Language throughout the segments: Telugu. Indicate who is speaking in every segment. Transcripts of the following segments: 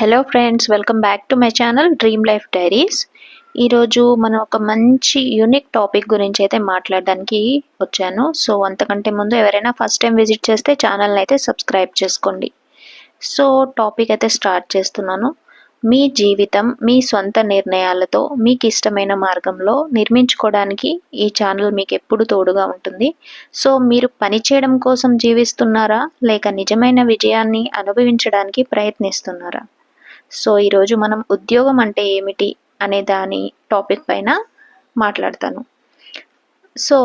Speaker 1: Hello friends welcome back to my channel dream life diaries ఈరోజు మనం ఒక మంచి యూనిక్ టాపిక్ గురించి అయితే మాట్లాడడానికి వచ్చాను. సో అంతకంటే ముందు ఎవరైనా ఫస్ట్ టైం విజిట్ చేస్తే ఛానల్ని అయితే సబ్స్క్రైబ్ చేసుకోండి. సో టాపిక్ అయితే స్టార్ట్ చేస్తున్నాను. మీ జీవితం మీ సొంత నిర్ణయాలతో మీకు ఇష్టమైన మార్గంలో నిర్మించుకోవడానికి ఈ ఛానల్ మీకు ఎప్పుడు తోడుగా ఉంటుంది. సో మీరు పని చేయడం కోసం జీవిస్తున్నారా? లేక నిజమైన విజయాన్ని అనుభవించడానికి ప్రయత్నిస్తున్నారా? సో ఈరోజు మనం ఉద్యోగం అంటే ఏమిటి అనే దాని టాపిక్ పైన మాట్లాడతాను. సో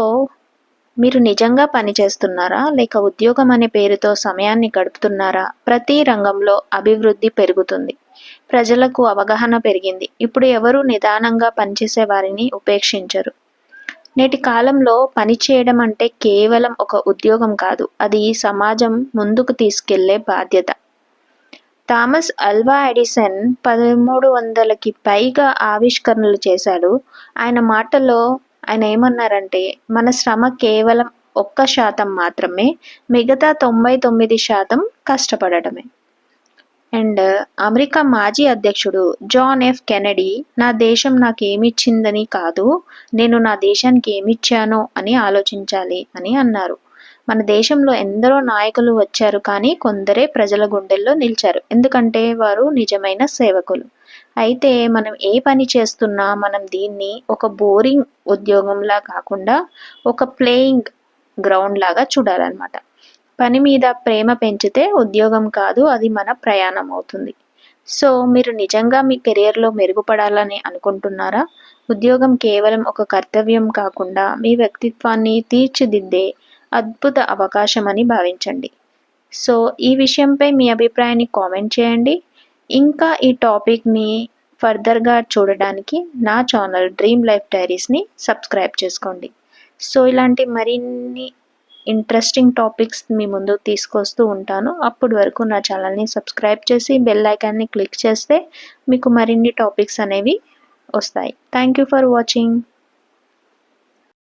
Speaker 1: మీరు నిజంగా పని చేస్తున్నారా? లేక ఉద్యోగం అనే పేరుతో సమయాన్ని గడుపుతున్నారా? ప్రతి రంగంలో అభివృద్ధి పెరుగుతుంది. ప్రజలకు అవగాహన పెరిగింది. ఇప్పుడు ఎవరు నిదానంగా పనిచేసే వారిని ఉపేక్షించరు. నేటి కాలంలో పని చేయడం అంటే కేవలం ఒక ఉద్యోగం కాదు. అది సమాజం ముందుకు తీసుకెళ్ళే బాధ్యత. థామస్ అల్వా ఎడిసన్ పదమూడు వందలకి పైగా ఆవిష్కరణలు చేశాడు. ఆయన మాటలో ఆయన ఏమన్నారంటే మన శ్రమ కేవలం ఒక్క శాతం మాత్రమే మిగతా తొంభై తొమ్మిది శాతం కష్టపడటమే. అండ్ అమెరికా మాజీ అధ్యక్షుడు జాన్ ఎఫ్ కెనడీ నా దేశం నాకు ఏమిచ్చిందని కాదు నేను నా దేశానికి ఏమిచ్చానో అని ఆలోచించాలి అని అన్నారు. మన దేశంలో ఎందరో నాయకులు వచ్చారు కానీ కొందరే ప్రజల గుండెల్లో నిలిచారు. ఎందుకంటే వారు నిజమైన సేవకులు. అయితే మనం ఏ పని చేస్తున్నా మనం దీన్ని ఒక బోరింగ్ ఉద్యోగంలా కాకుండా ఒక ప్లేయింగ్ గ్రౌండ్ లాగా చూడాలన్నమాట. పని మీద ప్రేమ పెంచితే ఉద్యోగం కాదు అది మన ప్రయాణం అవుతుంది. సో మీరు నిజంగా మీ కెరియర్లో మెరుగుపడాలని అనుకుంటున్నారా? ఉద్యోగం కేవలం ఒక కర్తవ్యం కాకుండా మీ వ్యక్తిత్వాన్ని తీర్చిదిద్దే అద్భుత అవకాశం అని భావించండి. సో ఈ విషయంపై మీ అభిప్రాయాన్ని కామెంట్ చేయండి. ఇంకా ఈ టాపిక్ని ఫర్దర్గా చూడడానికి నా ఛానల్ డ్రీమ్ లైఫ్ డైరీస్ని సబ్స్క్రైబ్ చేసుకోండి. సో ఇలాంటి మరిన్ని ఇంట్రెస్టింగ్ టాపిక్స్ మీ ముందు తీసుకొస్తూ ఉంటాను. అప్పటి వరకు నా ఛానల్ని సబ్స్క్రైబ్ చేసి బెల్ ఐకాన్ని క్లిక్ చేస్తే మీకు మరిన్ని టాపిక్స్ అనేవి వస్తాయి. Thank you for watching.